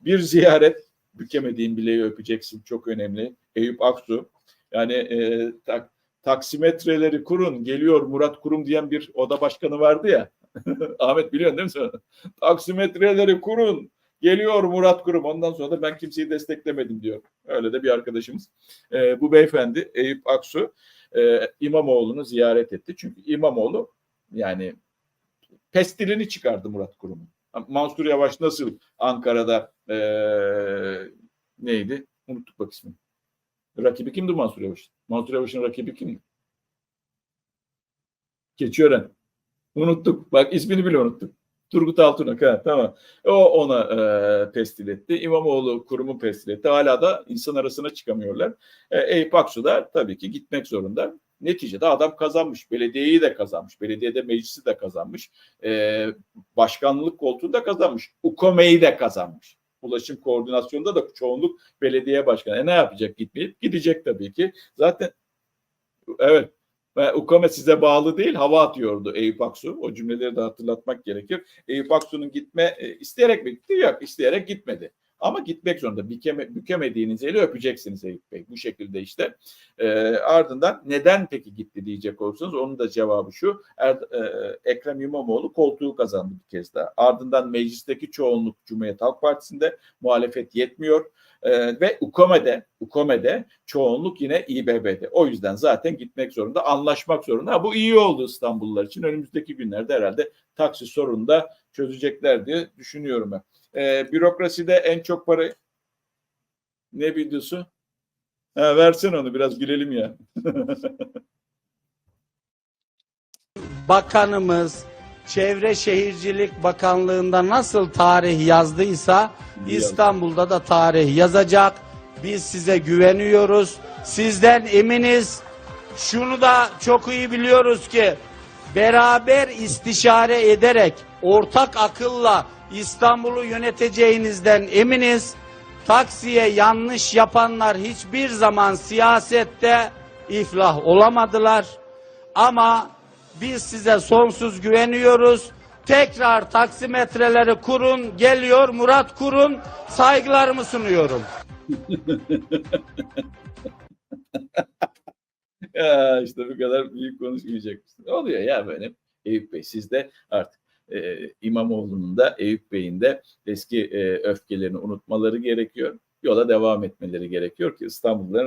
bir ziyaret bükemediğin bileği öpeceksin çok önemli. Eyüp Aksu yani e, tak, taksimetreleri kurun geliyor Murat Kurum diyen bir oda başkanı vardı ya. Ahmet biliyorsun değil mi sen? Taksimetreleri kurun geliyor Murat Kurum. Ondan sonra da ben kimseyi desteklemedim diyor. Öyle de bir arkadaşımız. E, bu beyefendi Eyüp Aksu e, İmamoğlu'nu ziyaret etti. Çünkü İmamoğlu yani pestilini çıkardı Murat Kurum'un. Mansur Yavaş nasıl Ankara'da eee, neydi? Unuttuk bak ismini. Rakibi kimdi Mansur Yavaş? Mansur Yavaş'ın rakibi kimdi? Keçiören. Unuttuk. Bak ismini bile unuttuk. Turgut Altunak. Ha, tamam. O ona eee pestil etti. İmamoğlu kurumu pestil etti. Hala da insan arasına çıkamıyorlar. E, Eyüp Aksu da tabii ki gitmek zorunda. Neticede adam kazanmış. Belediyeyi de kazanmış. Belediyede meclisi de kazanmış. E, başkanlık koltuğunu da kazanmış. UKOME'yi de kazanmış. Ulaşım koordinasyonunda da çoğunluk belediye başkanı. E ne yapacak gitmeyip? Gidecek tabii ki. Zaten evet ve UKOME size bağlı değil hava atıyordu Eyüp Aksu. O cümleleri de hatırlatmak gerekir. Eyüp Aksu'nun gitme e, isteyerek mi gitti? Yok isteyerek gitmedi. Ama gitmek zorunda. Bükeme, bükemediğiniz eli öpeceksiniz Eyüp Bey. Bu şekilde işte. E, ardından neden peki gitti diyecek olursanız onun da cevabı şu. Er, e, Ekrem İmamoğlu koltuğu kazandı bir kez daha. Ardından meclisteki çoğunluk Cumhuriyet Halk Partisi'nde muhalefet yetmiyor. E, ve UKOME'de, UKOME'de çoğunluk yine İBB'de. O yüzden zaten gitmek zorunda, anlaşmak zorunda. Ha, bu iyi oldu İstanbullular için. Önümüzdeki günlerde herhalde taksi sorunu da çözecekler diye düşünüyorum ben. E, bürokraside en çok para ne videosu? Ha, versin onu biraz gülelim ya. Bakanımız Çevre Şehircilik Bakanlığı'nda nasıl tarih yazdıysa İstanbul'da da tarih yazacak. Biz size güveniyoruz. Sizden eminiz. Şunu da çok iyi biliyoruz ki beraber istişare ederek ortak akılla İstanbul'u yöneteceğinizden eminiz. Taksiye yanlış yapanlar hiçbir zaman siyasette iflah olamadılar. Ama biz size sonsuz güveniyoruz. Tekrar taksimetreleri kurun. Geliyor Murat Kurun. Saygılarımı sunuyorum. ya işte bu kadar büyük konuşmayacaksın. Oluyor ya böyle. Eyüp Bey siz de artık e, İmamoğlu'nun da Eyüp Bey'in de eski e, öfkelerini unutmaları gerekiyor. Yola devam etmeleri gerekiyor ki İstanbulluların